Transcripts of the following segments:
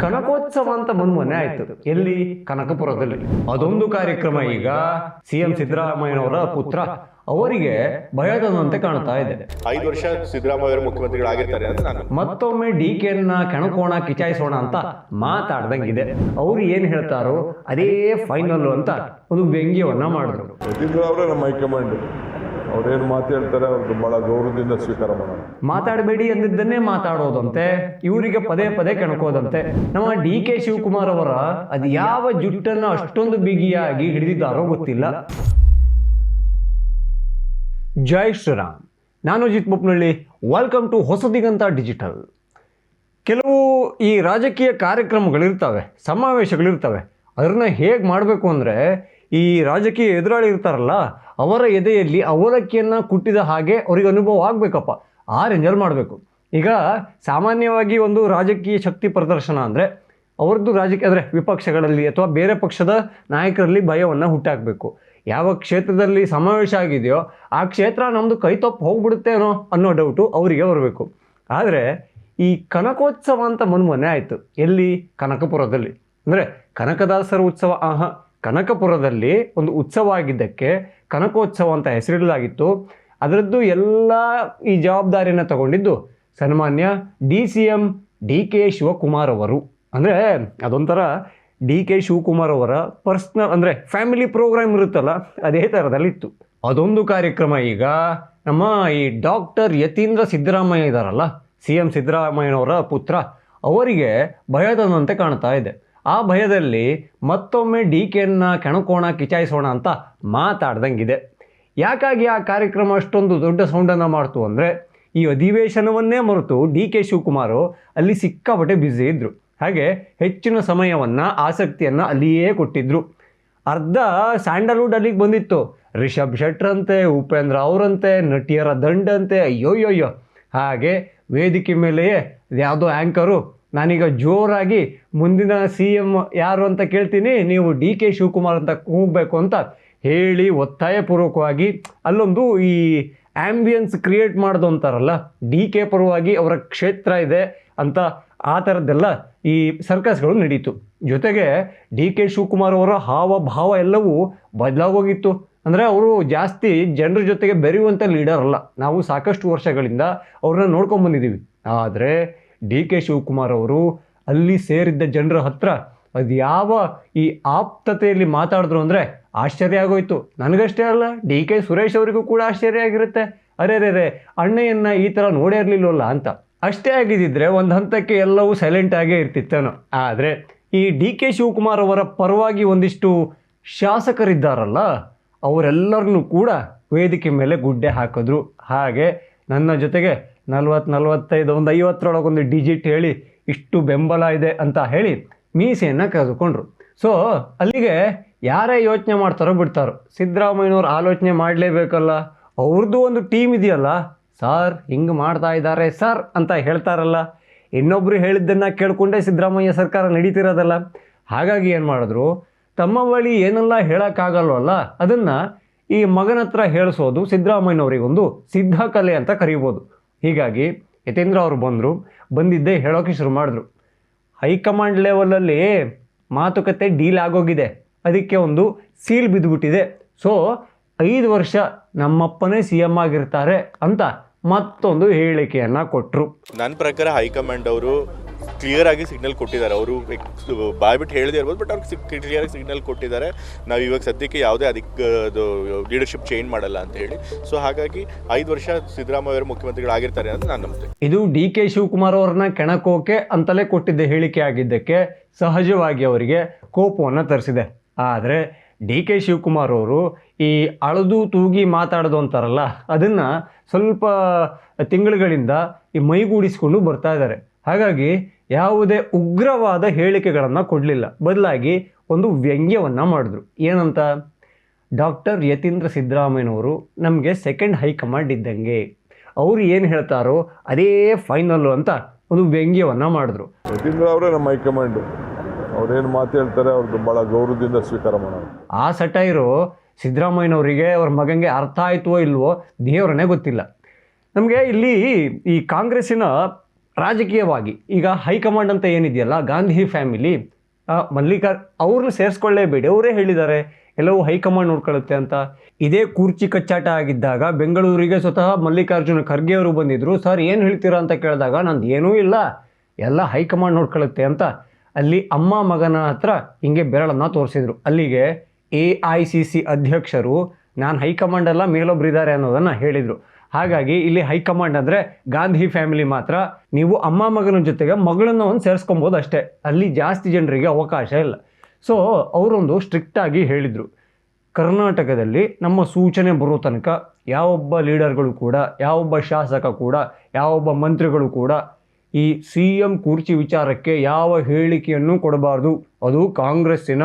ಕನಕೋತ್ಸವ ಅಂತ ಮೊನ್ನೆ ಆಯ್ತು. ಎಲ್ಲಿ? ಕನಕಪುರದಲ್ಲಿ. ಅದೊಂದು ಕಾರ್ಯಕ್ರಮ ಈಗ ಸಿಎಂ ಸಿದ್ದರಾಮಯ್ಯನವರ ಪುತ್ರ. ಅವರಿಗೆ ಭಯದಂತೆ ಕಾಣ್ತಾ ಇದೆ. ಐದು ವರ್ಷ ಸಿದ್ದರಾಮಯ್ಯ ಮುಖ್ಯಮಂತ್ರಿಗಳಾಗಿರ್ತಾರೆ ಅಂತ ಮತ್ತೊಮ್ಮೆ ಡಿ ಕೆನ ಕೆಣಕೋಣ ಕಿಚಾಯಿಸೋಣ ಅಂತ ಮಾತಾಡ್ದಂಗಿದೆ. ಅವ್ರು ಏನ್ ಹೇಳ್ತಾರೋ ಅದೇ ಫೈನಲ್ ಅಂತ ಒಂದು ವ್ಯಂಗ್ಯವನ್ನ ಮಾಡಿದ್ರು. ನಮ್ಮ ಹೈಕಮಾಂಡ್. ಅವ್ರೇನು ಮಾತಾಡ್ತಾರೆ ಅವ್ರಿಗೆ ಭಾಳ ಗೌರವದಿಂದ ಸ್ವೀಕಾರ ಮಾಡೋಣ. ಮಾತಾಡಬೇಡಿ ಅಂದಿದ್ದನ್ನೇ ಮಾತಾಡೋದಂತೆ, ಇವರಿಗೆ ಪದೇ ಪದೇ ಕೆಣಕೋದಂತೆ. ನಮ್ಮ ಡಿ ಕೆ ಶಿವಕುಮಾರ್ ಅವರ ಅದು ಯಾವ ಜುಟ್ಟನ್ನ ಅಷ್ಟೊಂದು ಬಿಗಿಯಾಗಿ ಹಿಡಿದಿದ್ದಾರೋ ಗೊತ್ತಿಲ್ಲ. ಜೈ ಶ್ರೀರಾಮ್. ನಾನು Ajith Bopnalli welcome to Hosadiganta digital ಕೆಲವು ಈ ರಾಜಕೀಯ ಕಾರ್ಯಕ್ರಮಗಳಿರ್ತವೆ, ಸಮಾವೇಶಗಳಿರ್ತವೆ. ಅದನ್ನ ಹೇಗೆ ಮಾಡಬೇಕು ಅಂದರೆ ಈ ರಾಜಕೀಯ ಎದುರಾಳಿ ಇರ್ತಾರಲ್ಲ, ಅವರ ಎದೆಯಲ್ಲಿ ಅವಲಕ್ಕಿಯನ್ನು ಕುಟ್ಟಿದ ಹಾಗೆ ಅವ್ರಿಗೆ ಅನುಭವ ಆಗಬೇಕಪ್ಪ. ಆ ರೇಂಜಲ್ಲಿ ಮಾಡಬೇಕು. ಈಗ ಸಾಮಾನ್ಯವಾಗಿ ಒಂದು ರಾಜಕೀಯ ಶಕ್ತಿ ಪ್ರದರ್ಶನ ಅಂದರೆ ಅವ್ರದ್ದು ರಾಜಕೀಯ, ಅಂದರೆ ವಿಪಕ್ಷಗಳಲ್ಲಿ ಅಥವಾ ಬೇರೆ ಪಕ್ಷದ ನಾಯಕರಲ್ಲಿ ಭಯವನ್ನು ಹುಟ್ಟಾಕಬೇಕು. ಯಾವ ಕ್ಷೇತ್ರದಲ್ಲಿ ಸಮಾವೇಶ ಆಗಿದೆಯೋ ಆ ಕ್ಷೇತ್ರ ನಮ್ಮದು ಕೈ ತಪ್ಪು ಹೋಗ್ಬಿಡುತ್ತೇನೋ ಅನ್ನೋ ಡೌಟು ಅವರಿಗೆ ಬರಬೇಕು. ಆದರೆ ಈ ಕನಕೋತ್ಸವ ಅಂತ ಮೊನ್ನೆ ಆಯಿತು. ಎಲ್ಲಿ? ಕನಕಪುರದಲ್ಲಿ. ಅಂದರೆ ಕನಕದಾಸರ ಉತ್ಸವ, ಆಹ, ಕನಕಪುರದಲ್ಲಿ ಒಂದು ಉತ್ಸವ ಆಗಿದ್ದಕ್ಕೆ ಕನಕೋತ್ಸವ ಅಂತ ಹೆಸರಿಡಲಾಗಿತ್ತು. ಅದರದ್ದು ಎಲ್ಲ ಈ ಜವಾಬ್ದಾರಿಯನ್ನು ತಗೊಂಡಿದ್ದು ಸನ್ಮಾನ್ಯ D C M D K Shivakumar ಅವರು. ಅಂದರೆ ಅದೊಂಥರ ಡಿ ಕೆ ಶಿವಕುಮಾರ್ ಅವರ ಪರ್ಸ್ನಲ್ ಅಂದರೆ ಫ್ಯಾಮಿಲಿ ಪ್ರೋಗ್ರಾಮ್ ಇರುತ್ತಲ್ಲ, ಅದೇ ಥರದಲ್ಲಿತ್ತು. ಅದೊಂದು ಕಾರ್ಯಕ್ರಮ ಈಗ ನಮ್ಮ ಈ ಡಾಕ್ಟರ್ ಯತೀಂದ್ರ ಸಿದ್ದರಾಮಯ್ಯ ಇದ್ದಾರಲ್ಲ ಸಿ ಎಂ ಸಿದ್ದರಾಮಯ್ಯನವರ ಪುತ್ರ, ಅವರಿಗೆ ಭಯದಂತೆ ಕಾಣ್ತಾ ಇದೆ. ಆ ಭಯದಲ್ಲಿ ಮತ್ತೊಮ್ಮೆ ಡಿ ಕೆನ ಕೆಣಕೋಣ ಕಿಚಾಯಿಸೋಣ ಅಂತ ಮಾತಾಡ್ದಂಗಿದೆ. ಯಾಕಾಗಿ ಆ ಕಾರ್ಯಕ್ರಮ ಅಷ್ಟೊಂದು ದೊಡ್ಡ ಸೌಂಡನ್ನು ಮಾಡ್ತು ಅಂದರೆ ಈ ಅಧಿವೇಶನವನ್ನೇ ಮರೆತು ಡಿ ಕೆ ಶಿವಕುಮಾರು ಅಲ್ಲಿ ಸಿಕ್ಕಾಪಟ್ಟೆ ಬ್ಯುಸಿ ಇದ್ದರು ಹಾಗೆ ಹೆಚ್ಚಿನ ಸಮಯವನ್ನು, ಆಸಕ್ತಿಯನ್ನು ಅಲ್ಲಿಯೇ ಕೊಟ್ಟಿದ್ದರು ಅರ್ಧ ಸ್ಯಾಂಡಲ್ವುಡ್ ಅಲ್ಲಿಗೆ ಬಂದಿತ್ತು. ರಿಷಬ್ ಶೆಟ್ರಂತೆ, ಉಪೇಂದ್ರ ಅವರಂತೆ, ನಟಿಯರ ದಂಡಂತೆ, ಅಯ್ಯೋಯ್ಯೋಯ್ಯೋ. ಹಾಗೆ ವೇದಿಕೆ ಮೇಲೆಯೇ ಯಾವುದೋ ಆ್ಯಂಕರು ನಾನೀಗ ಜೋರಾಗಿ ಮುಂದಿನ ಸಿ ಎಂ ಯಾರು ಅಂತ ಕೇಳ್ತೀನಿ. ನೀವು ಡಿ ಕೆ ಶಿವಕುಮಾರ್ ಅಂತ ಹೋಗಬೇಕು ಅಂತ ಹೇಳಿ ಒತ್ತಾಯಪೂರ್ವಕವಾಗಿ ಅಲ್ಲೊಂದು ಈ ಆ್ಯಂಬಿಯನ್ಸ್ ಕ್ರಿಯೇಟ್ ಮಾಡೋದು ಅಂತಾರಲ್ಲ, ಡಿ ಕೆ ಪರವಾಗಿ ಅವರ ಕ್ಷೇತ್ರ ಇದೆ ಅಂತ ಆ ಥರದ್ದೆಲ್ಲ ಈ ಸರ್ಕಸ್ಗಳು ನಡೀತು. ಜೊತೆಗೆ ಡಿ ಕೆ ಶಿವಕುಮಾರ್ ಅವರ ಹಾವಭಾವ ಎಲ್ಲವೂ ಬದಲಾಗೋಗಿತ್ತು. ಅಂದರೆ ಅವರು ಜಾಸ್ತಿ ಜನರ ಜೊತೆಗೆ ಬೆರೆಯುವಂಥ ಲೀಡರ್ ಅಲ್ಲ. ನಾವು ಸಾಕಷ್ಟು ವರ್ಷಗಳಿಂದ ಅವ್ರನ್ನ ನೋಡ್ಕೊಂಡು ಬಂದಿದ್ದೀವಿ. ಆದರೆ ಡಿ ಕೆ ಶಿವಕುಮಾರ್ ಅವರು ಅಲ್ಲಿ ಸೇರಿದ್ದ ಜನರ ಹತ್ರ ಅದು ಯಾವ ಈ ಆಪ್ತತೆಯಲ್ಲಿ ಮಾತಾಡಿದ್ರು ಅಂದರೆ ಆಶ್ಚರ್ಯ ಆಗೋಯ್ತು. ನನಗಷ್ಟೇ ಅಲ್ಲ, ಡಿ ಕೆ ಸುರೇಶ್ ಅವರಿಗೂ ಕೂಡ ಆಶ್ಚರ್ಯ ಆಗಿರುತ್ತೆ. ಅರೆ ರೇ ರೇ ಅಣ್ಣೆಯನ್ನು ಈ ಥರ ನೋಡೇ ಇರಲಿಲ್ಲವಲ್ಲ ಅಂತ. ಅಷ್ಟೇ ಆಗಿದ್ದಿದ್ರೆ ಒಂದು ಹಂತಕ್ಕೆ ಎಲ್ಲವೂ ಸೈಲೆಂಟ್ ಆಗೇ ಇರ್ತಿತ್ತೇನೋ. ಆದರೆ ಈ ಡಿ ಕೆ ಶಿವಕುಮಾರ್ ಅವರ ಪರವಾಗಿ ಒಂದಿಷ್ಟು ಶಾಸಕರಿದ್ದಾರಲ್ಲ, ಅವರೆಲ್ಲರನ್ನೂ ಕೂಡ ವೇದಿಕೆ ಮೇಲೆ ಗುಡ್ಡೆ ಹಾಕಿದ್ರು. ಹಾಗೆ ನನ್ನ ಜೊತೆಗೆ ನಲ್ವತ್ತು ನಲ್ವತ್ತೈದು, ಒಂದು ಐವತ್ತರೊಳಗೊಂದು ಡಿಜಿಟ್ ಹೇಳಿ ಇಷ್ಟು ಬೆಂಬಲ ಇದೆ ಅಂತ ಹೇಳಿ ಮೀಸೆಯನ್ನು ಕರೆದುಕೊಂಡ್ರು. ಸೊ ಅಲ್ಲಿಗೆ ಯಾರೇ ಯೋಚನೆ ಮಾಡ್ತಾರೋ ಬಿಡ್ತಾರೋ. ಸಿದ್ದರಾಮಯ್ಯನವ್ರು ಆಲೋಚನೆ ಮಾಡಲೇಬೇಕಲ್ಲ? ಅವ್ರದ್ದು ಒಂದು ಟೀಮ್ ಇದೆಯಲ್ಲ? ಸರ್, ಹಿಂಗೆ ಮಾಡ್ತಾ ಇದ್ದಾರೆ ಸರ್ ಅಂತ ಹೇಳ್ತಾರಲ್ಲ. ಇನ್ನೊಬ್ಬರು ಹೇಳಿದ್ದನ್ನು ಕೇಳಿಕೊಂಡೇ ಸಿದ್ದರಾಮಯ್ಯ ಸರ್ಕಾರ ನಡೀತಿರೋದಲ್ಲ. ಹಾಗಾಗಿ ಏನು ಮಾಡಿದ್ರು? ತಮ್ಮ ಬಳಿ ಏನೆಲ್ಲ ಹೇಳೋಕ್ಕಾಗಲ್ವಲ್ಲ? ಅದನ್ನು ಈ ಮಗನ ಹತ್ರ ಹೇಳಿಸೋದು ಸಿದ್ದರಾಮಯ್ಯನವರಿಗೊಂದು ಸಿದ್ಧ ಕಲೆ ಅಂತ ಕರೀಬೋದು. ಹೀಗಾಗಿ ಯತೇಂದ್ರ ಅವರು ಬಂದರು, ಬಂದಿದ್ದೇ ಹೇಳೋಕೆ ಶುರು ಮಾಡಿದ್ರು. ಹೈಕಮಾಂಡ್ ಲೆವೆಲಲ್ಲಿ ಮಾತುಕತೆ ಡೀಲ್ ಆಗೋಗಿದೆ. ಅದಕ್ಕೆ ಒಂದು ಸೀಲ್ ಬಿದ್ದುಬಿಟ್ಟಿದೆ. ಸೊ ಐದು ವರ್ಷ ನಮ್ಮಪ್ಪನೇ ಸಿ ಎಂ ಆಗಿರ್ತಾರೆ ಅಂತ ಮತ್ತೊಂದು ಹೇಳಿಕೆಯನ್ನು ಕೊಟ್ಟರು ನನ್ನ ಪ್ರಕಾರ ಹೈಕಮಾಂಡ್ ಅವರು ಕ್ಲಿಯರ್ ಆಗಿ ಸಿಗ್ನಲ್ ಕೊಟ್ಟಿದ್ದಾರೆ. ಅವರು ಬಾಯ್ಬಿಟ್ಟು ಹೇಳದೇ ಇರ್ಬೋದು ಬಟ್ ಅವ್ರಿಗೆ ಕ್ಲಿಯರ್ ಆಗಿ ಸಿಗ್ನಲ್ ಕೊಟ್ಟಿದ್ದಾರೆ. ನಾವು ಇವಾಗ ಸದ್ಯಕ್ಕೆ ಯಾವುದೇ ಅದಕ್ಕೆ ಅದು ಲೀಡರ್ಶಿಪ್ ಚೇಂಜ್ ಮಾಡಲ್ಲ ಅಂತ ಹೇಳಿ. ಸೊ ಹಾಗಾಗಿ ಐದು ವರ್ಷ ಸಿದ್ದರಾಮಯ್ಯ ಮುಖ್ಯಮಂತ್ರಿಗಳಾಗಿರ್ತಾರೆ ಅಂತ ನಾನು ನಂಬುತ್ತೆ ಇದು ಡಿ ಕೆ ಶಿವಕುಮಾರ್ ಅವ್ರನ್ನ ಕೆಣಕೋಕೆ ಅಂತಲೇ ಕೊಟ್ಟಿದ್ದ ಹೇಳಿಕೆ ಆಗಿದ್ದಕ್ಕೆ ಸಹಜವಾಗಿ ಅವರಿಗೆ ಕೋಪವನ್ನು ತರಿಸಿದೆ. ಆದರೆ ಡಿ ಕೆ ಶಿವಕುಮಾರ್ ಅವರು ಈ ಅಳದು ತೂಗಿ ಮಾತಾಡೋದು ಅಂತಾರಲ್ಲ, ಅದನ್ನು ಸ್ವಲ್ಪ ತಿಂಗಳುಗಳಿಂದ ಈ ಮೈಗೂಡಿಸ್ಕೊಂಡು ಬರ್ತಾ ಇದ್ದಾರೆ. ಹಾಗಾಗಿ ಯಾವುದೇ ಉಗ್ರವಾದ ಹೇಳಿಕೆಗಳನ್ನು ಕೊಡಲಿಲ್ಲ. ಬದಲಾಗಿ ಒಂದು ವ್ಯಂಗ್ಯವನ್ನು ಮಾಡಿದ್ರು. ಏನಂತ? ಡಾಕ್ಟರ್ ಯತೀಂದ್ರ ಸಿದ್ದರಾಮಯ್ಯನವರು ನಮಗೆ ಸೆಕೆಂಡ್ ಹೈಕಮಾಂಡ್ ಇದ್ದಂಗೆ. ಅವರು ಏನು ಹೇಳ್ತಾರೋ ಅದೇ ಫೈನಲ್ಲು ಅಂತ ಒಂದು ವ್ಯಂಗ್ಯವನ್ನು ಮಾಡಿದ್ರು. ಯತೀಂದ್ರ ಅವರೇ ನಮ್ಮ ಹೈಕಮಾಂಡ್ ಅವ್ರೇನು ಮಾತು ಹೇಳ್ತಾರೆ ಅವ್ರದ್ದು ಭಾಳ ಗೌರವದಿಂದ ಸ್ವೀಕಾರ ಮಾಡೋದು ಆ ಸಟೈರು ಸಿದ್ದರಾಮಯ್ಯನವರಿಗೆ ಅವ್ರ ಮಗನಿಗೆ ಅರ್ಥ ಆಯ್ತೋ ಇಲ್ವೋ ದೇವರನ್ನೇ ಗೊತ್ತಿಲ್ಲ. ನಮಗೆ ಇಲ್ಲಿ ಈ ಕಾಂಗ್ರೆಸ್ಸಿನ ರಾಜಕೀಯವಾಗಿ. ಈಗ ಹೈಕಮಾಂಡ್ ಅಂತ ಏನಿದೆಯಲ್ಲ, ಗಾಂಧಿ ಫ್ಯಾಮಿಲಿ ಮಲ್ಲಿಕಾರ್ ಅವ್ರನ್ನ ಸೇರಿಸ್ಕೊಳ್ಳೇಬೇಡಿ, ಅವರೇ ಹೇಳಿದ್ದಾರೆ, ಎಲ್ಲವೂ ಹೈಕಮಾಂಡ್ ನೋಡ್ಕೊಳ್ಳುತ್ತೆ ಅಂತ. ಇದೇ ಕೂರ್ಚಿ ಕಚ್ಚಾಟ ಆಗಿದ್ದಾಗ ಬೆಂಗಳೂರಿಗೆ ಸ್ವತಃ ಮಲ್ಲಿಕಾರ್ಜುನ ಖರ್ಗೆ ಅವರು ಬಂದಿದ್ದರು ಸರ್, ಏನು ಹೇಳ್ತೀರಾ ಅಂತ ಕೇಳಿದಾಗ ನಂದು ಏನೂ ಇಲ್ಲ, ಎಲ್ಲ ಹೈಕಮಾಂಡ್ ನೋಡ್ಕೊಳ್ಳುತ್ತೆ ಅಂತ. ಅಲ್ಲಿ ಅಮ್ಮ ಮಗನ ಹತ್ರ ಹಿಂಗೆ ಬೆರಳನ್ನು ತೋರಿಸಿದರು. ಅಲ್ಲಿಗೆ ಎ ಐ ಸಿ ಸಿ ಅಧ್ಯಕ್ಷರು, ನಾನು ಹೈಕಮಾಂಡ್ ಅಲ್ಲ ಮೇಲೊಬ್ರಿದ್ದಾರೆ ಅನ್ನೋದನ್ನು ಹೇಳಿದರು. ಹಾಗಾಗಿ ಇಲ್ಲಿ ಹೈಕಮಾಂಡ್ ಅಂದರೆ ಗಾಂಧಿ ಫ್ಯಾಮಿಲಿ ಮಾತ್ರ. ನೀವು ಅಮ್ಮ ಮಗನ ಜೊತೆಗೆ ಮಗಳನ್ನು ಒಂದು ಸೇರಿಸ್ಕೊಬೋದು ಅಷ್ಟೇ. ಅಲ್ಲಿ ಜಾಸ್ತಿ ಜನರಿಗೆ ಅವಕಾಶ ಇಲ್ಲ. ಸೊ ಅವರೊಂದು ಸ್ಟ್ರಿಕ್ಟಾಗಿ ಹೇಳಿದರು. ಕರ್ನಾಟಕದಲ್ಲಿ ನಮ್ಮ ಸೂಚನೆ ಬರೋ ತನಕ ಯಾವೊಬ್ಬ ಲೀಡರ್ಗಳು ಕೂಡ ಯಾವೊಬ್ಬ ಶಾಸಕ ಕೂಡ ಯಾವೊಬ್ಬ ಮಂತ್ರಿಗಳು ಕೂಡ ಈ ಸಿ ಎಂ ಕುರ್ಚಿ ವಿಚಾರಕ್ಕೆ ಯಾವ ಹೇಳಿಕೆಯನ್ನು ಕೊಡಬಾರ್ದು. ಅದು ಕಾಂಗ್ರೆಸ್ಸಿನ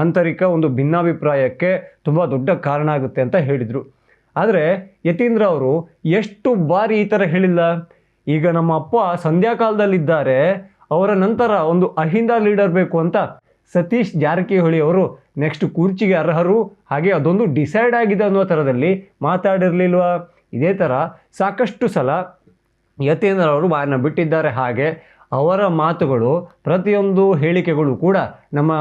ಆಂತರಿಕ ಒಂದು ಭಿನ್ನಾಭಿಪ್ರಾಯಕ್ಕೆ ತುಂಬ ದೊಡ್ಡ ಕಾರಣ ಆಗುತ್ತೆ ಅಂತ ಹೇಳಿದರು. ಆದರೆ ಯತೀಂದ್ರ ಅವರು ಎಷ್ಟು ಬಾರಿ ಈ ಥರ ಹೇಳಿಲ್ಲ. ಈಗ ನಮ್ಮ ಅಪ್ಪ ಸಂಧ್ಯಾಕಾಲದಲ್ಲಿದ್ದಾರೆ, ಅವರ ನಂತರ ಒಂದು ಅಹಿಂದ ಲೀಡರ್ ಬೇಕು ಅಂತ ಸತೀಶ್ ಜಾರಕಿಹೊಳಿ ಅವರು ನೆಕ್ಸ್ಟ್ ಕುರ್ಚಿಗೆ ಅರ್ಹರು. ಹಾಗೆ ಅದೊಂದು ಡಿಸೈಡ್ ಆಗಿದೆ ಅನ್ನೋ ಥರದಲ್ಲಿ ಮಾತಾಡಿರಲಿಲ್ವಾ? ಇದೇ ಥರ ಸಾಕಷ್ಟು ಸಲ ಯತೀಂದ್ರ ಅವರು ಬಾಯನ್ನ ಬಿಟ್ಟಿದ್ದಾರೆ. ಹಾಗೆ ಅವರ ಮಾತುಗಳು ಪ್ರತಿಯೊಂದು ಹೇಳಿಕೆಗಳು ಕೂಡ ನಮ್ಮ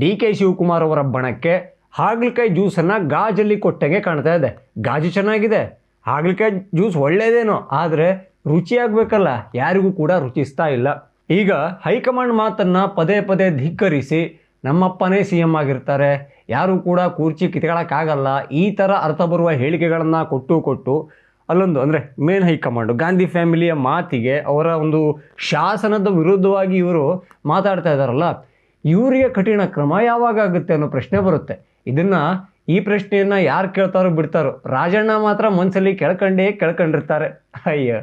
ಡಿ ಕೆ ಶಿವಕುಮಾರ್ ಅವರ ಬಣಕ್ಕೆ ಹಾಗಲಕಾಯಿ ಜ್ಯೂಸನ್ನು ಗಾಜಲ್ಲಿ ಕೊಟ್ಟಂಗೆ ಕಾಣ್ತಾ ಇದೆ. ಗಾಜು ಚೆನ್ನಾಗಿದೆ. ಹಾಗಲಕಾಯಿ ಜ್ಯೂಸ್ ಒಳ್ಳೆಯದೇನೋ ಆದರೆ ರುಚಿಯಾಗಬೇಕಲ್ಲ, ಯಾರಿಗೂ ಕೂಡ ರುಚಿಸ್ತಾ ಇಲ್ಲ. ಈಗ ಹೈಕಮಾಂಡ್ ಮಾತನ್ನು ಪದೇ ಪದೇ ಧಿಕ್ಕರಿಸಿ ನಮ್ಮಪ್ಪನೇ ಸಿ ಎಂ ಆಗಿರ್ತಾರೆ. ಯಾರೂ ಕೂಡ ಕೂರ್ಚಿ ಕಿತ್ಕೊಳ್ಳೋಕ್ಕಾಗಲ್ಲ ಈ ಥರ ಅರ್ಥ ಬರುವ ಹೇಳಿಕೆಗಳನ್ನು ಕೊಟ್ಟು ಕೊಟ್ಟು ಅಲ್ಲೊಂದು, ಅಂದರೆ ಮೇನ್ ಹೈಕಮಾಂಡು, ಗಾಂಧಿ ಫ್ಯಾಮಿಲಿಯ ಮಾತಿಗೆ ಅವರ ಒಂದು ಶಾಸನದ ವಿರುದ್ಧವಾಗಿ ಇವರು ಮಾತಾಡ್ತಾ ಇದ್ದಾರಲ್ಲ ಇವರಿಗೆ ಕಠಿಣ ಕ್ರಮ ಯಾವಾಗ ಆಗುತ್ತೆ ಅನ್ನೋ ಪ್ರಶ್ನೆ ಬರುತ್ತೆ. ಇದನ್ನು ಈ ಪ್ರಶ್ನೆಯನ್ನು ಯಾರು ಕೇಳ್ತಾರೋ ಬಿಡ್ತಾರೋ ರಾಜಣ್ಣ ಮಾತ್ರ ಮನಸ್ಸಲ್ಲಿ ಕೇಳ್ಕೊಂಡೇ ಕೆಳ್ಕೊಂಡಿರ್ತಾರೆ. ಅಯ್ಯ,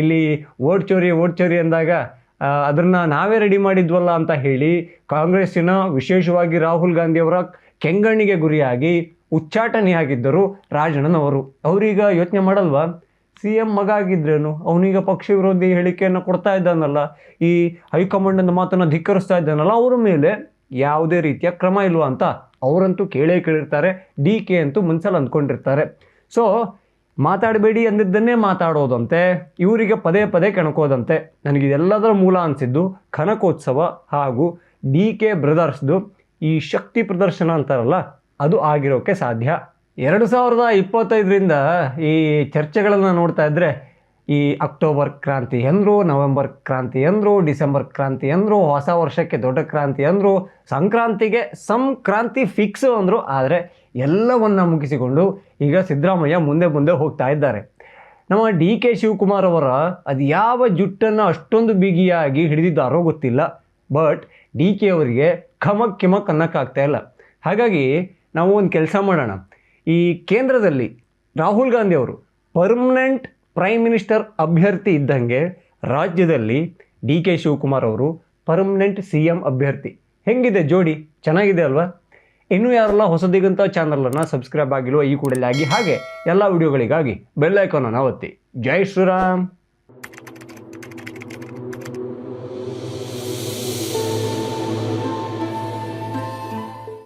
ಇಲ್ಲಿ ಓಟ್ ಚೋರಿ ಓಟ್ ಚೋರಿ ಅಂದಾಗ ಅದನ್ನು ನಾವೇ ರೆಡಿ ಮಾಡಿದ್ವಲ್ಲ ಅಂತ ಹೇಳಿ ಕಾಂಗ್ರೆಸ್ಸಿನ ವಿಶೇಷವಾಗಿ ರಾಹುಲ್ ಗಾಂಧಿಯವರ ಕೆಂಗಣ್ಣಿಗೆ ಗುರಿಯಾಗಿ ಉಚ್ಚಾಟನೆಯಾಗಿದ್ದರು ರಾಜಣ್ಣನವರು. ಅವರೀಗ ಯೋಚನೆ ಮಾಡಲ್ವಾ? ಸಿ ಎಂ ಮಗ ಆಗಿದ್ರೇನು? ಅವನೀಗ ಪಕ್ಷ ವಿರೋಧಿ ಹೇಳಿಕೆಯನ್ನು ಕೊಡ್ತಾ ಇದ್ದಾನಲ್ಲ, ಈ ಹೈಕಮಾಂಡನ ಮಾತನ್ನು ಧಿಕ್ಕರಿಸ್ತಾ ಇದ್ದಾನಲ್ಲ, ಅವರ ಮೇಲೆ ಯಾವುದೇ ರೀತಿಯ ಕ್ರಮ ಇಲ್ವಾ ಅಂತ ಅವರಂತೂ ಕೇಳೇ ಕೇಳಿರ್ತಾರೆ ಡಿ ಕೆ ಅಂತೂ ಮನ್ಸಲ್ಲಿ ಅಂದ್ಕೊಂಡಿರ್ತಾರೆ. ಸೊ ಮಾತಾಡಬೇಡಿ ಅಂದಿದ್ದನ್ನೇ ಮಾತಾಡೋದಂತೆ, ಇವರಿಗೆ ಪದೇ ಪದೇ ಕೆಣಕೋದಂತೆ. ನನಗಿದೆಲ್ಲದರ ಮೂಲ ಅನಿಸಿದ್ದು ಕನಕೋತ್ಸವ ಹಾಗೂ ಡಿ ಕೆ ಬ್ರದರ್ಸ್ದು ಈ ಶಕ್ತಿ ಪ್ರದರ್ಶನ ಅಂತಾರಲ್ಲ, ಅದು ಆಗಿರೋಕ್ಕೆ ಸಾಧ್ಯ. ಎರಡು ಸಾವಿರದ ಇಪ್ಪತ್ತೈದರಿಂದ ಈ ಚರ್ಚೆಗಳನ್ನು ನೋಡ್ತಾ ಇದ್ದರೆ ಈ ಅಕ್ಟೋಬರ್ ಕ್ರಾಂತಿ ಎಂದರು, ನವೆಂಬರ್ ಕ್ರಾಂತಿ ಎಂದರು, ಡಿಸೆಂಬರ್ ಕ್ರಾಂತಿ ಎಂದರು, ಹೊಸ ವರ್ಷಕ್ಕೆ ದೊಡ್ಡ ಕ್ರಾಂತಿ ಅಂದರು ಸಂಕ್ರಾಂತಿಗೆ ಸಂಕ್ರಾಂತಿ ಫಿಕ್ಸ್ ಅಂದರು, ಆದರೆ ಎಲ್ಲವನ್ನ ಮುಗಿಸಿಕೊಂಡು ಈಗ ಸಿದ್ದರಾಮಯ್ಯ ಮುಂದೆ ಮುಂದೆ ಹೋಗ್ತಾ ಇದ್ದಾರೆ. ನಮ್ಮ ಡಿ ಕೆ ಶಿವಕುಮಾರ್ ಅವರ ಅದು ಯಾವ ಜುಟ್ಟನ್ನು ಅಷ್ಟೊಂದು ಬಿಗಿಯಾಗಿ ಹಿಡಿದಿದ್ದಾರೋ ಗೊತ್ತಿಲ್ಲ. ಬಟ್ ಡಿ ಕೆ ಅವರಿಗೆ ಖಮಕ್ ಕಿಮಕ್ ಅನ್ನೋಕ್ಕಾಗ್ತಾ ಇಲ್ಲ. ಹಾಗಾಗಿ ನಾವು ಒಂದು ಕೆಲಸ ಮಾಡೋಣ. ಈ ಕೇಂದ್ರದಲ್ಲಿ ರಾಹುಲ್ ಗಾಂಧಿ ಅವರು ಪರ್ಮನೆಂಟ್ ಪ್ರೈಮ್ ಮಿನಿಸ್ಟರ್ ಅಭ್ಯರ್ಥಿ ಇದ್ದಂಗೆ ರಾಜ್ಯದಲ್ಲಿ ಡಿ ಕೆ ಶಿವಕುಮಾರ್ ಅವರು ಪರ್ಮನೆಂಟ್ ಸಿ ಎಂ ಅಭ್ಯರ್ಥಿ. ಹೆಂಗಿದೆ ಜೋಡಿ? ಚೆನ್ನಾಗಿದೆ ಅಲ್ವಾ? ಇನ್ನೂ ಯಾರೆಲ್ಲ ಹೊಸದಿಗಂತ ಚಾನಲನ್ನು ಸಬ್ಸ್ಕ್ರೈಬ್ ಆಗಿಲ್ವೋ ಈ ಕೂಡಲೇ ಆಗಿ ಹಾಗೆ ಎಲ್ಲ ವಿಡಿಯೋಗಳಿಗಾಗಿ ಬೆಲ್ ನಾವತ್ತಿ ಒತ್ತಿ. ಜೈ ಶ್ರೀರಾಮ್!